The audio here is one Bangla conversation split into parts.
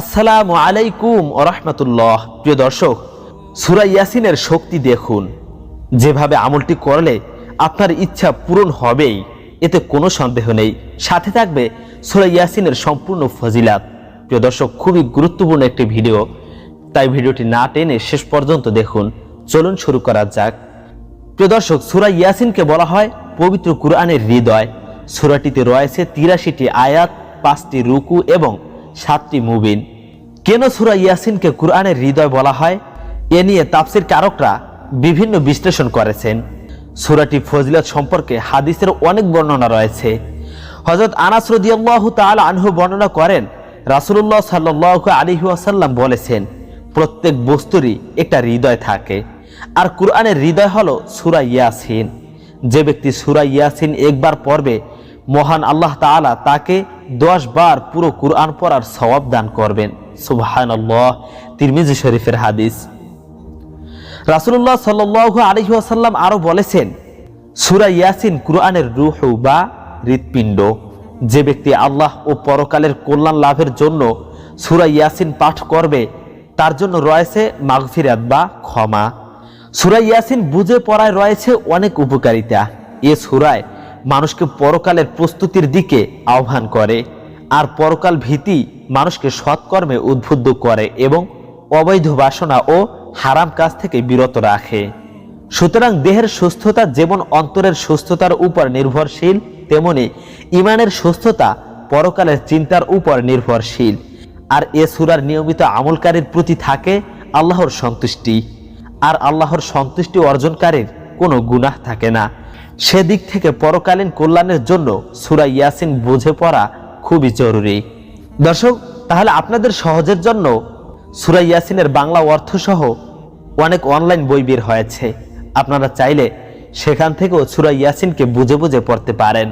আসসালামু আলাইকুম রহমতুল্লাহ। প্রিয় দর্শক, সুরা ইয়াসিনের শক্তি দেখুন। যেভাবে আমলটি করলে আপনার ইচ্ছা পূরণ হবেই, এতে কোনো সন্দেহ নেই। সাথে থাকবে সুরা ইয়াসিনের সম্পূর্ণ ফজিলাত। প্রিয় দর্শক, খুবই গুরুত্বপূর্ণ একটি ভিডিও। তাই ভিডিওটি না টেনে শেষ পর্যন্ত দেখুন। চলুন শুরু করা যাক। প্রিয় দর্শক, সুরা ইয়াসিনকে বলা হয় পবিত্র কুরআনের হৃদয়। সুরাটিতে রয়েছে তিরাশিটি আয়াত, পাঁচটি রুকু এবং সাতটি মুবিন। কেন সুরা ইয়াসিনকে কুরআনের হৃদয় বলা হয়? এ নিয়ে তাফসির কারকরা বিভিন্ন বিশ্লেষণ করেছেন। সুরাটি ফজিলত সম্পর্কে হাদিসের অনেক বর্ণনা রয়েছে। হজরত আনাস তাআলা আনহু বর্ণনা করেন, রাসূলুল্লাহ সাল্লাল্লাহু আলাইহি ওয়াসাল্লাম বলেছেন, প্রত্যেক বস্তুরই একটা হৃদয় থাকে। আর কুরআনের হৃদয় হলো সুরা ইয়াসিন। যে ব্যক্তি সুরা ইয়াসিন একবার পড়বে মহান আল্লাহ তাআলা তাকে দশ বার পুরো কুরআন পড়ার সওয়াব দান করবেন। সুবহানাল্লাহ। তিরমিজি শরীফের হাদিস। রাসূলুল্লাহ সাল্লাল্লাহু আলাইহি ওয়াসাল্লাম আরও বলেছেন, সূরা ইয়াসিন কুরআনের রূহ বা হৃৎপিণ্ড। যে ব্যক্তি আল্লাহ ও পরকালের কল্যাণ লাভের জন্য সুরা ইয়াসিন পাঠ করবে, তার জন্য রয়েছে মাগফিরাত বা ক্ষমা। সূরা ইয়াসিন বুঝে পড়ায় রয়েছে অনেক উপকারিতা। এ সূরায় মানুষকে পরকালের প্রস্তুতির দিকে আহ্বান করে, আর পরকাল ভীতি মানুষকে সৎকর্মে উদ্বুদ্ধ করে এবং অবৈধ বাসনা ও হারাম কাজ থেকে বিরত রাখে। সুতরাং দেহের সুস্থতা যেমন অন্তরের সুস্থতার উপর নির্ভরশীল, তেমনি ইমানের সুস্থতা পরকালের চিন্তার উপর নির্ভরশীল। আর এ সুরার নিয়মিত আমলকারীর প্রতি থাকে আল্লাহর সন্তুষ্টি। আর আল্লাহর সন্তুষ্টি অর্জনকারীর কোনো গুনাহ থাকে না। সেদিক থেকে পরকালীন কল্যাণের জন্য সুরা ইয়াসিন বুঝে পড়া খুবই জরুরি। দর্শক, তাহলে আপনাদের সহজের জন্য সুরা ইয়াসিনের বাংলা অর্থসহ অনেক অনলাইন বই বের হয়েছে। আপনারা চাইলে সেখান থেকেও সুরা ইয়াসিনকে বুঝে বুঝে পড়তে পারেন।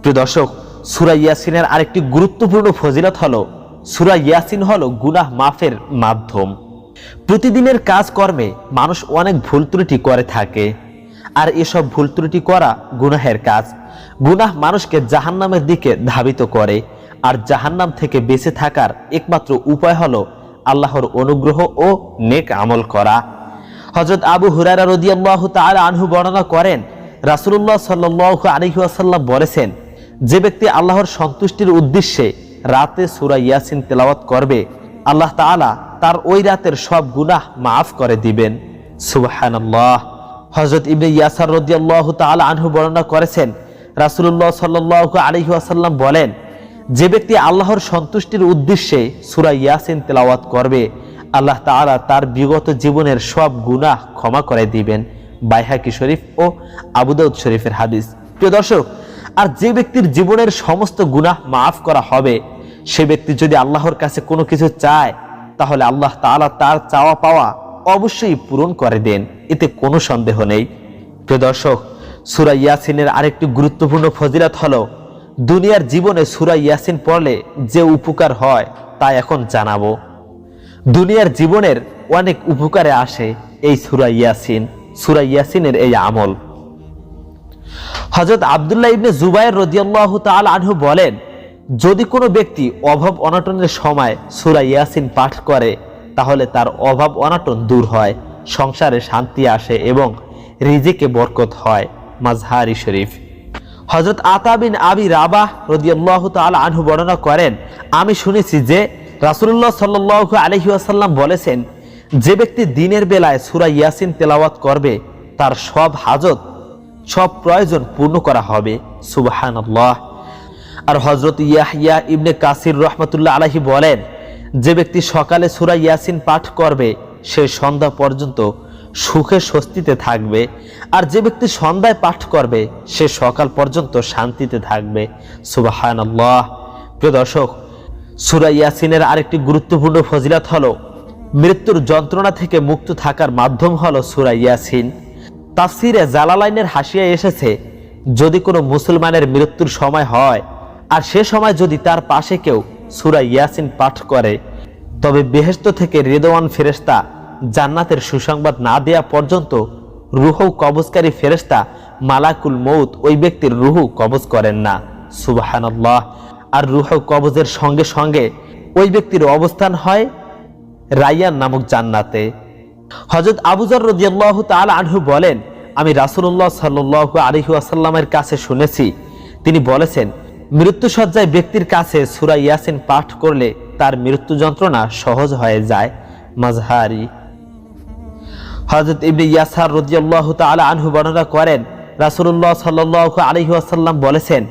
প্রিয় দর্শক, সুরা ইয়াসিনের আরেকটি গুরুত্বপূর্ণ ফজিলত হলো, সুরা ইয়াসিন হলো গুনাহ মাফের মাধ্যম। প্রতিদিনের কাজকর্মে মানুষ অনেক ভুল ত্রুটি করে থাকে। আর এসব ভুল ত্রুটি করা গুনাহের কাজ। গুনাহ মানুষকে জাহান্নামের দিকে ধাবিত করে। আর জাহান্নাম থেকে বেঁচে থাকার একমাত্র উপায় হলো আল্লাহর অনুগ্রহ ও নেক আমল করা। হজরত আবু হুরারা রদিয়াল্লাহ তাআলা আনহু বর্ণনা করেন, রাসূলুল্লাহ সাল্লাল্লাহু আলাইহি ওয়াসাল্লাম বলেছেন, যে ব্যক্তি আল্লাহর সন্তুষ্টির উদ্দেশ্যে রাতে সুরা ইয়াসিন তেলাওয়াত করবে, আল্লাহ তাআলা তার ওই রাতের সব গুনাহ মাফ করে দিবেন। সুবহানাল্লাহ। হজরত ইবনে ইয়াসার রদিয়াল্লাহু তাআলা আনহু বর্ণনা করেছেন, রাসূলুল্লাহ সাল্লাল্লাহু আলাইহি ওয়াসাল্লাম বলেন, যে ব্যক্তি আল্লাহর সন্তুষ্টির উদ্দেশ্যে সুরা ইয়াসিন তেলাওয়াত করবে, আল্লাহ তাআলা তার বিগত জীবনের সব গুনাহ ক্ষমা করে দিবেন। বাইহাকি শরীফ ও আবুদাউদ শরীফের হাদিস। প্রিয় দর্শক, আর যে ব্যক্তির জীবনের সমস্ত গুনাহ মাফ করা হবে, সে ব্যক্তি যদি আল্লাহর কাছে কোনো কিছু চায়, তাহলে আল্লাহ তাআলা তার চাওয়া পাওয়া অবশ্যই পূরণ করে দেন, এতে কোনো সন্দেহ নেই। প্রিয় দর্শক, সুরা ইয়াসিনের আরেকটি গুরুত্বপূর্ণ ফজিলত হলো, দুনিয়ার জীবনে সুরা ইয়াসিন পড়লে যে উপকার হয়, তা এখন জানাব। দুনিয়ার জীবনের অনেক উপকারে আসে এই সুরা ইয়াসিন, সুরা ইয়াসিনের এই আমল। হজরত আবদুল্লাহ ইবনে জুবাইর রদিয়াল্লাহ তাল আনহু বলেন, যদি কোনো ব্যক্তি অভাব অনাটনের সময় সুরা ইয়াসিন পাঠ করে তাহলে তার অভাব অনাটন দূর হয়, সংসারে শান্তি আসে এবং রিজিকে বরকত হয় মাজহারি শরীফ। হজরত আতাবিন আবি রাবাহ রদিয়াল্লাহ তাল আনহু বর্ণনা করেন, আমি শুনেছি যে রাসুল্লাহ সাল্লাহ আলহি আসাল্লাম বলেছেন, যে ব্যক্তি দিনের বেলায় সুরা ইয়াসিন তেলাওয়াত করবে, তার সব হাজত, সব প্রয়োজন পূর্ণ করা হবে সুবাহান আর হজরত ইয়াহিয়া ইবনে কাসির রহমতুল্লাহ আলাহি বলেন যে ব্যক্তি সকালে সুরা ইয়াসিন পাঠ করবে, সে সন্ধ্যা পর্যন্ত সুখে স্বস্তিতে থাকবে। আর যে ব্যক্তি সন্ধ্যায় পাঠ করবে, সে সকাল পর্যন্ত শান্তিতে থাকবে। সুবাহান আল্লাহ প্রিয় দর্শক, সুরা ইয়াসিনের আরেকটি গুরুত্বপূর্ণ ফজিলাত হলো, মৃত্যুর যন্ত্রণা থেকে মুক্ত থাকার মাধ্যম হলো সুরা ইয়াসিন। তাফসিরে জালালাইনের হাসিয়া এসেছে, যদি কোনো মুসলমানের মৃত্যুর সময় হয়, আর সে সময় যদি তার পাশে কেউ সুরা ইয়াসিন পাঠ করে। তবে বেহেস্ত থেকে রেদওয়ান ফেরেস্তা জান্নাতের সুসংবাদ না দেয়া পর্যন্ত রুহ কবজকারী ফেরেস্তা মালাকুল মৌত ওই ব্যক্তির রুহু কবজ করেন না। সুবাহান্লাহ আর রুহ কবজের সঙ্গে সঙ্গে ওই ব্যক্তির অবস্থান হয় রাইয়ান নামক জান্নাতে। হজরত আবুজর রদিয়াল্লাহ তাল আনহু বলেন, আমি রাসুল্লাহ সাল্লু আলহি আসাল্লামের কাছে শুনেছি। তিনি বলেছেন মৃত্যুসজ্জায় ব্যক্তির কাছে সুরা ইয়াসিন পাঠ করলে তার মৃত্যু যন্ত্রণা সহজ হয়ে যায়। মাজহারি হজরত ইবনে ইয়াসার রদিয়াল্লাহ তাল আনহু বর্ণনা করেন রাসুল্লাহ সাল্লাহ আলহি আসাল্লাম বলেছেন,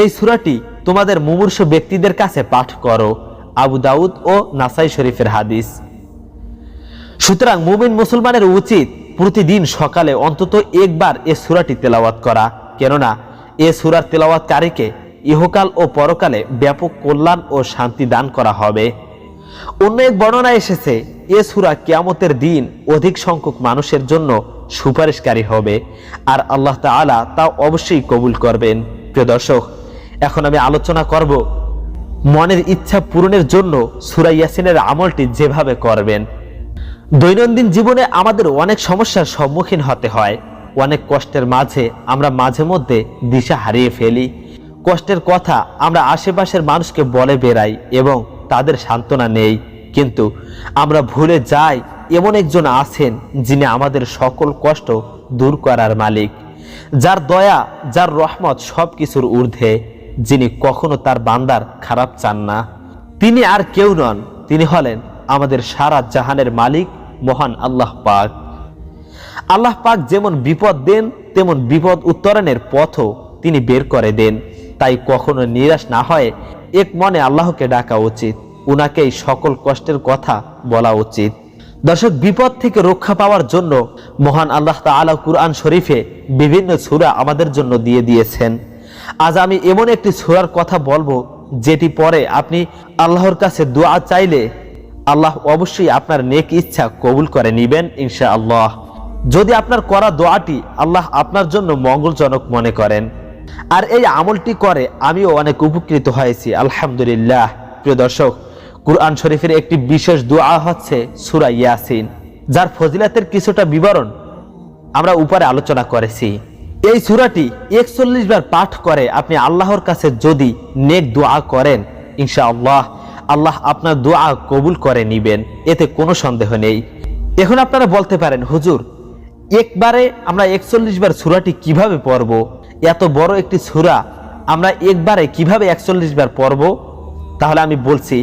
এই সুরাটি তোমাদের মুমূর্ষ ব্যক্তিদের কাছে পাঠ করো। আবু দাউদ ও নাসাই শরীফের হাদিস। সুতরাং মুমিন মুসলমানের উচিত প্রতিদিন সকালে অন্তত একবার এ সুরাটি তেলাওয়াত করা। কেননা, এ সুরার তেলাওয়াতকারীকে ইহকাল ও পরকালে ব্যাপক কল্যাণ ও শান্তি দান করা হবে। অন্য এক বর্ণনা এসেছে, এ সুরা কিয়ামতের দিন অধিক সংখ্যক মানুষের জন্য সুপারিশকারী হবে, আর আল্লাহ তাআলা তা অবশ্যই কবুল করবেন। প্রিয় দর্শক, এখন আমি আলোচনা করব মনের ইচ্ছা পূরণের জন্য সুরা ইয়াসিনের আমলটি যেভাবে করবেন। দৈনন্দিন জীবনে আমাদের অনেক সমস্যার সম্মুখীন হতে হয়, অনেক কষ্টের মাঝে আমরা মাঝে মধ্যে দিশা হারিয়ে ফেলি। কষ্টের কথা আমরা আশেপাশের মানুষকে বলে বেড়াই এবং তাদের সান্ত্বনা নেই। কিন্তু আমরা ভুলে যাই এমন একজন আছেন যিনি আমাদের সকল কষ্ট দূর করার মালিক, যার দয়া, যার রহমত সব কিছুর ঊর্ধ্বে, যিনি কখনো তার বান্দার খারাপ চান না। তিনি আর কেউ নন, তিনি হলেন আমাদের সারা জাহানের মালিক, মহান আল্লাহ পাক। আল্লাহ পাক যেমন বিপদ দেন, তেমন বিপদ উত্তরণের পথও তিনি বের করে দেন। তাই কখনো নিরাশ না হয়। এক মনে আল্লাহকে ডাকা উচিত, উনাকেই সকল কষ্টের কথা বলা উচিত। দর্শক, বিপদ থেকে রক্ষা পাওয়ার জন্য মহান আল্লাহ তাআলা কুরআন শরীফে বিভিন্ন সূরা আমাদের জন্য দিয়ে দিয়েছেন। আজ আমি এমন একটি সূরার কথা বলব, যেটি পরে আপনি আল্লাহর কাছে দোয়া চাইলে আল্লাহ অবশ্যই আপনার নেক ইচ্ছা কবুল করে নিবেন ইনশা আল্লাহ যদি আপনার করা দোয়াটি আল্লাহ আপনার জন্য মঙ্গলজনক মনে করেন আর এই আমলটি করে আমিও অনেক উপকৃত হয়েছি, আলহামদুলিল্লাহ। প্রিয় দর্শক, কুরআন শরীফের একটি বিশেষ দোয়া হচ্ছে সুরা ইয়াসিন, যার ফজিলাতের কিছুটা বিবরণ আমরা উপরে আলোচনা করেছি। এই সুরাটি একচল্লিশ বার পাঠ করে আপনি আল্লাহর কাছে যদি নেক দোয়া করেন ইনশা আল্লাহ আল্লাহ আপনার দোয়া কবুল করে নিবেন, এতে কোনো সন্দেহ নেই। এখন আপনারা বলতে পারেন, হুজুর, একবারে আমরা একচল্লিশ বার সুরাটি কীভাবে পড়ব? এত বড় একটি সুরা আমরা একবারে কীভাবে একচল্লিশ বার পড়ব? তাহলে আমি বলছি,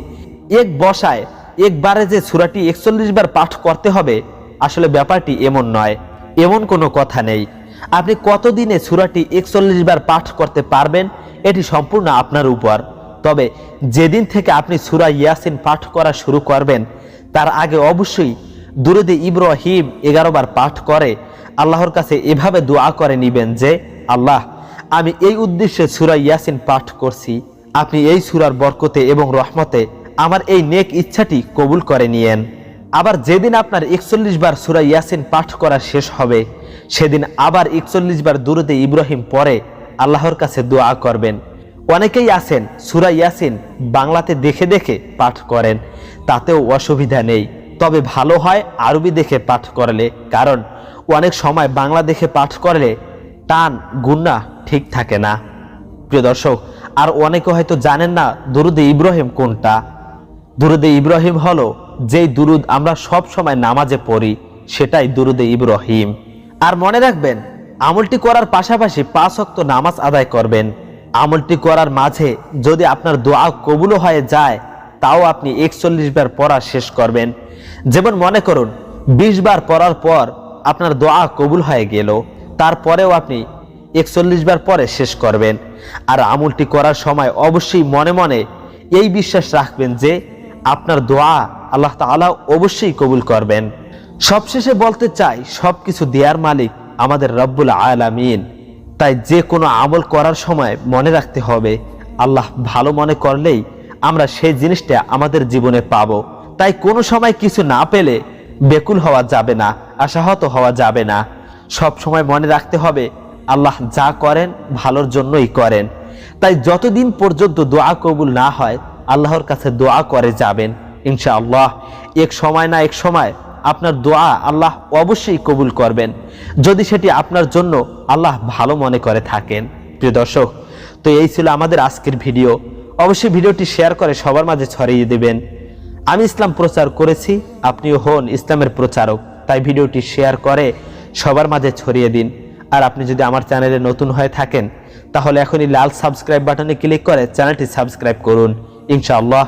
এক বসায় একবারে যে সুরাটি একচল্লিশ বার পাঠ করতে হবে, আসলে ব্যাপারটি এমন নয়, এমন কোনো কথা নেই। আপনি কতদিনে সুরাটি একচল্লিশ বার পাঠ করতে পারবেন, এটি সম্পূর্ণ আপনার উপর। তবে যেদিন থেকে আপনি সুরা ইয়াসিন পাঠ করা শুরু করবেন, তার আগে অবশ্যই দুরুদে ইব্রাহিম এগারো বার পাঠ করে আল্লাহর কাছে এভাবে দোয়া করে নিবেন যে আল্লাহ, আমি এই উদ্দেশ্যে সুরা ইয়াসিন পাঠ করছি। আপনি এই সুরার বরকতে এবং রহমতে আমার এই নেক ইচ্ছাটি কবুল করে নিয়েন। আবার যেদিন আপনার একচল্লিশ বার সুরা ইয়াসিন পাঠ করা শেষ হবে, সেদিন আবার একচল্লিশ বার দুরুদে ইব্রাহিম পরে আল্লাহর কাছে দোয়া করবেন। অনেকেই আছেন সুরা ইয়াসিন বাংলাতে দেখে দেখে পাঠ করেন, তাতেও অসুবিধা নেই। তবে ভালো হয় আরবি দেখে পাঠ করলে, কারণ অনেক সময় বাংলা দেখে পাঠ করলে টান, গুন্না ঠিক থাকে না। প্রিয় দর্শক, আর অনেকে হয়তো জানেন না দুরুদে ইব্রাহিম কোনটা। দুরুদে ইব্রাহিম হলো যেই দুরুদ আমরা সব সময় নামাজে পড়ি, সেটাই দুরুদে ইব্রাহিম। আর মনে রাখবেন, আমলটি করার পাশাপাশি পাঁচ অক্ত নামাজ আদায় করবেন। আমলটি করার মাঝে যদি আপনার দোয়া কবুলও হয়ে যায়, তাও আপনি একচল্লিশ বার পড়া শেষ করবেন। যেমন মনে করুন, বিশ বার পড়ার পর আপনার দোয়া কবুল হয়ে গেল। তারপরেও আপনি একচল্লিশ বার পরে শেষ করবেন। আর আমলটি করার সময় অবশ্যই মনে মনে এই বিশ্বাস রাখবেন যে আপনার দোয়া আল্লাহ তাআলা অবশ্যই কবুল করবেন। সবশেষে বলতে চাই, সবকিছু দেয়ার মালিক আমাদের রব্বুল আলামিন। তাই যে কোনো আমল করার সময় মনে রাখতে হবে, আল্লাহ ভালো মনে করলেই আমরা সেই জিনিসটা আমাদের জীবনে পাবো। তাই কোনো সময় কিছু না পেলে বেকুল হওয়া যাবে না, আশাহত হওয়া যাবে না। সব সময় মনে রাখতে হবে, আল্লাহ যা করেন ভালোর জন্যই করেন। তাই যতদিন পর্যন্ত দোয়া কবুল না হয়, আল্লাহর কাছে দোয়া করে যাবেন, ইনশাআল্লাহ। এক সময় না এক সময় আপনার দোয়া আল্লাহ অবশ্যই কবুল করবেন। যদি সেটি আপনার জন্য আল্লাহ ভালো মনে করে থাকেন। প্রিয় দর্শক, তো এই ছিল আমাদের আজকের ভিডিও। অবশ্যই ভিডিওটি শেয়ার করে সবার মাঝে ছড়িয়ে দেবেন। আমি ইসলাম প্রচার করেছি, আপনিও হন ইসলামের প্রচারক। তাই ভিডিওটি শেয়ার করে সবার মাঝে ছড়িয়ে দিন। আর আপনি যদি আমার চ্যানেলে নতুন হয়ে থাকেন, তাহলে এখনই লাল সাবস্ক্রাইব বাটনে ক্লিক করে চ্যানেলটি সাবস্ক্রাইব করুন। ইনশাআল্লাহ,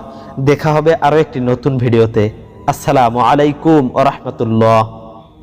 দেখা হবে আরও একটি নতুন ভিডিওতে। আসসালামু আলাইকুম ও রহমতুল্লাহ।